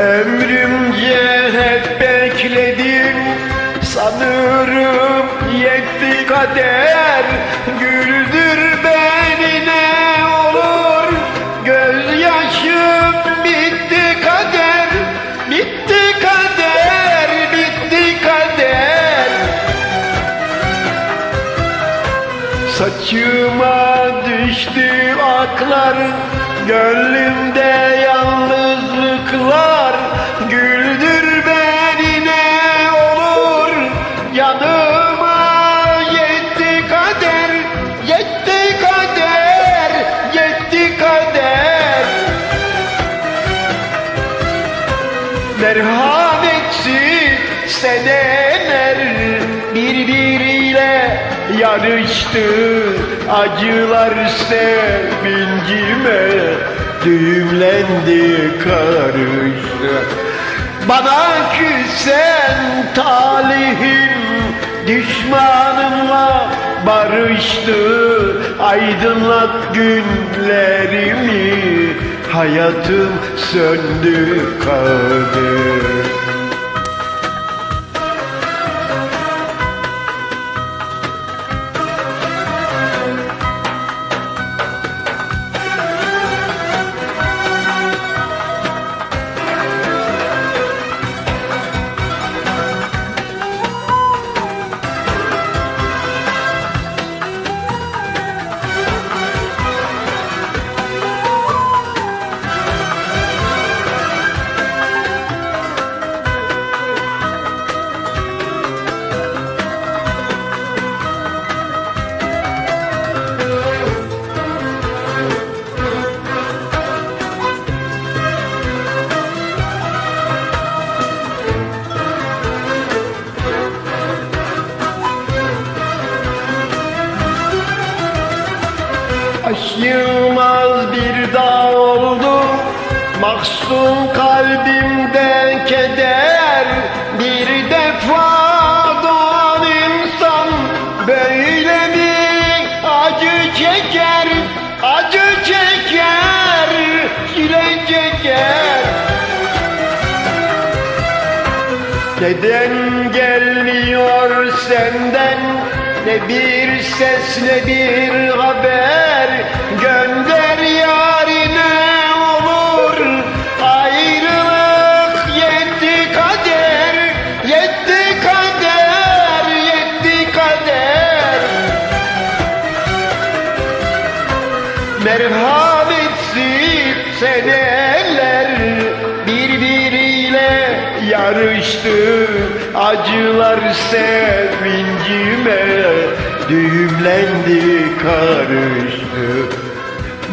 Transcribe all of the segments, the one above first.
Ömrümce hep bekledim Sanırım yetti kader. Güldür beni ne olur Gözyaşım bitti kader. Bitti kader Bitti kader. Saçıma düştü aklar Gönlümde yalnızlıklar seneler birbiriyle yarıştı Acılar sevincime düğümlendi karıştı Bana küsen talihim düşmanımla barıştı Aydınlat günlerimi hayatım söndü kaldı Mahzun kalbimde keder Bir defa doğan insan. Böyle bir acı çeker Acı çeker Çile çeker? Neden gelmiyor senden? Ne bir ses ne bir haber Merhametsiz seneler birbiriyle yarıştı. Acılar sevincime düğümlendi karıştı.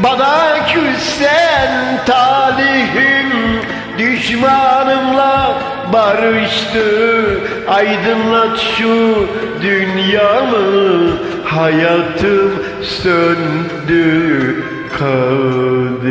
Bana küsen talihim düşmanımla barıştı. Aydınlat şu dünyamı hayatım söndü kaldı